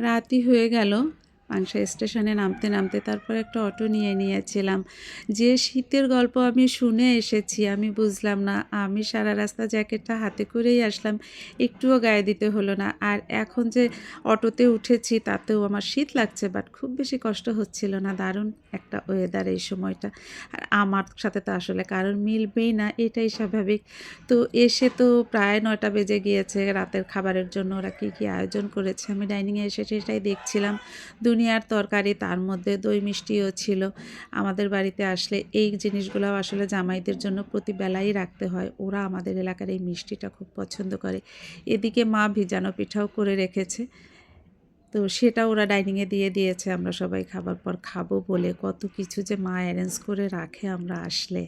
রাতই হয়ে গেল। পাংশা স্টেশনে নামতে নামতে তারপর একটা অটো নিয়ে নিয়েছিলাম। যে শীতের গল্প আমি শুনে এসেছি, আমি বুঝলাম না। আমি সারা রাস্তা জ্যাকেটটা হাতে করেই আসলাম, একটুও গায়ে দিতে হলো না। আর এখন যে অটোতে উঠেছি, তাতেও আমার শীত লাগছে বাট খুব বেশি কষ্ট হচ্ছিল না। দারুণ একটা ওয়েদার এই সময়টা। আর আমার সাথে তো আসলে কারণ মিলবেই না, এটাই স্বাভাবিক। তো এসে তো প্রায় নয়টা বেজে গিয়েছে, রাতের খাবারের জন্য ওরা কী কী আয়োজন করেছে, আমি ডাইনিংয়ে এসে সেটাই দেখছিলাম। দুনিয়ার তরকারি, তার মধ্যে দই মিষ্টিও ছিল। আমাদের বাড়িতে আসলে এই জিনিসগুলো আসলে জামাইদের জন্য প্রতি বেলাই রাখতে হয়। ওরা আমাদের এলাকার এই মিষ্টিটা খুব পছন্দ করে। এদিকে মা ভিজানো পিঠাও করে রেখেছে। তো সেটা ওরা ডাইনিংয়ে দিয়ে দিয়েছে, আমরা সবাই খাবার পর খাব বলে। কত কিছু যে মা অ্যারেঞ্জ করে রাখে আমরা আসলে।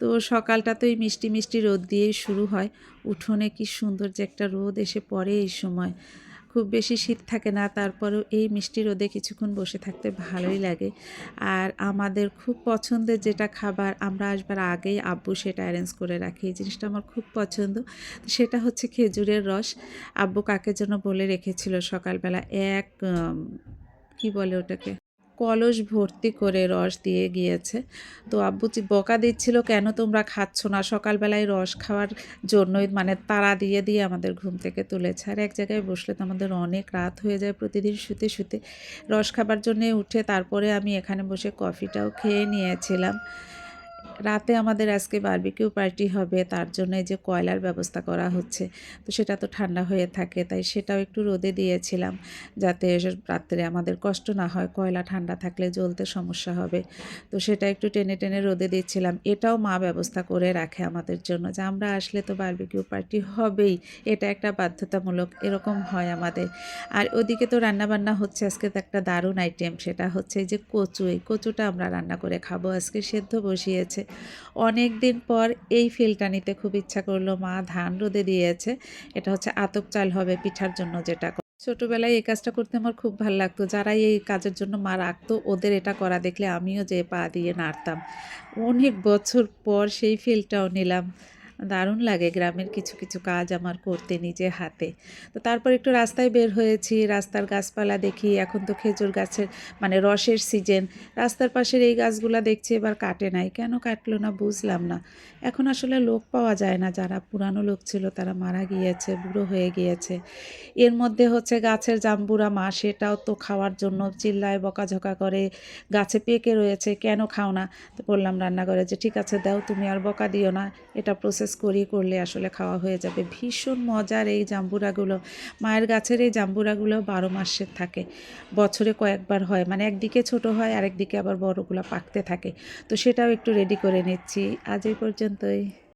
তো সকালটা তো এই মিষ্টি মিষ্টি রোদ দিয়েই শুরু হয়। উঠোনে কি সুন্দর যে একটা রোদ এসে পড়ে এই সময়। খুব বেশি শীত থাকে না, তারপরেও এই মিষ্টি রোদে কিছুক্ষণ বসে থাকতে ভালোই লাগে। আর আমাদের খুব পছন্দের যেটা খাবার আমরা আসবার আগেই আব্বু সেটা অ্যারেঞ্জ করে রাখি। এই জিনিসটা আমার খুব পছন্দ। সেটা হচ্ছে খেজুরের রস। আব্বু কাকে যেন বলে রেখেছিল সকালবেলা, এক কি বলে ওটাকে? কলস ভর্তি করে রস দিয়ে গিয়েছে। তো আব্বু বকা দিচ্ছিল, কেন তোমরা খাচ্ছ না? সকালবেলায় রস খাওয়ার জন্যই মানে তারা দিয়ে দিয়ে আমাদের ঘুম থেকে তুলেছে। আর এক জায়গায় বসলে তো আমাদের অনেক রাত হয়ে যায় প্রতিদিন শুতে শুতে। রস খাবার জন্যে উঠে তারপরে আমি এখানে বসে কফিটাও খেয়ে নিয়েছিলাম। রাতে আমাদের আজকে বারবিকিউ পার্টি হবে, তার জন্য যে কয়লার ব্যবস্থা করা হচ্ছে, তো সেটা তো ঠান্ডা হয়ে থাকে, তাই সেটাও একটু রোদে দিয়েছিলাম যাতে রাত্রে আমাদের কষ্ট না হয়, কয়লা ঠান্ডা থাকলে জ্বলতে সমস্যা হবে, তো সেটা একটু টেনে টেনে রোদে দিচ্ছিলাম এটাও মা ব্যবস্থা করে রাখে আমাদের জন্য যে আমরা আসলে তো বারবিকিউ পার্টি হবেই, এটা একটা বাধ্যতামূলক, এরকম হয় আমাদের, আর ওদিকে তো রান্নাবান্না হচ্ছে, আজকে তো একটা দারুণ আইটেম সেটা হচ্ছে যে কচু, এই কচুটা আমরা রান্না করে খাব, আজকে সেদ্ধ বসিয়েছে অনেক দিন পর এই ফিলটা নিতে খুব ইচ্ছা করল মা, ধান রোদে দিয়েছে। এটা হচ্ছে আতপ চাল হবে পিঠার জন্য যেটা ছোটবেলায় এই কাজটা করতে আমার খুব ভালো লাগতো। যারা এই কাজের জন্য মা রাখতো, ওদের এটা করা দেখলে আমিও যে পা দিয়ে নাড়তাম। অনেক বছর পর সেই ফিলটাও নিলাম। দারুণ লাগে গ্রামের কিছু কিছু কাজ আমার করতে নিজে হাতে। তো তারপর একটু রাস্তায় বের হয়েছি, রাস্তার গাছপালা দেখি, এখন তো খেজুর গাছের মানে রসের সিজন রাস্তার পাশের এই গাছগুলা দেখছি এবার কাটে নাই। কেন কাটলো না বুঝলাম না। এখন আসলে লোক পাওয়া যায় না। যারা পুরানো লোক ছিল তারা মারা গিয়েছে, বুড়ো হয়ে গিয়েছে। এর মধ্যে হচ্ছে গাছের জাম্বুরা মা, সেটাও তো খাওয়ার জন্য চিল্লায়, বকাঝকা করে গাছে পেকে রয়েছে। কেন খাও না? তো বললাম রান্নাঘরে যে, ঠিক আছে, দাও, তুমি আর বকা দিও না। এটা প্রসেস করি করলে আসলে খাওয়া হয়ে যাবে। ভীষণ মজার এই জাম্বুরাগুলো। মায়ের গাছের এই জাম্বুরাগুলো বারো মাসের থাকে। বছরে কয়েকবার হয়। মানে একদিকে ছোট হয়, আরেকদিকে আবার বড়গুলো পাকতে থাকে। তো সেটাও একটু রেডি করে নিচ্ছি। আজ এই পর্যন্তই।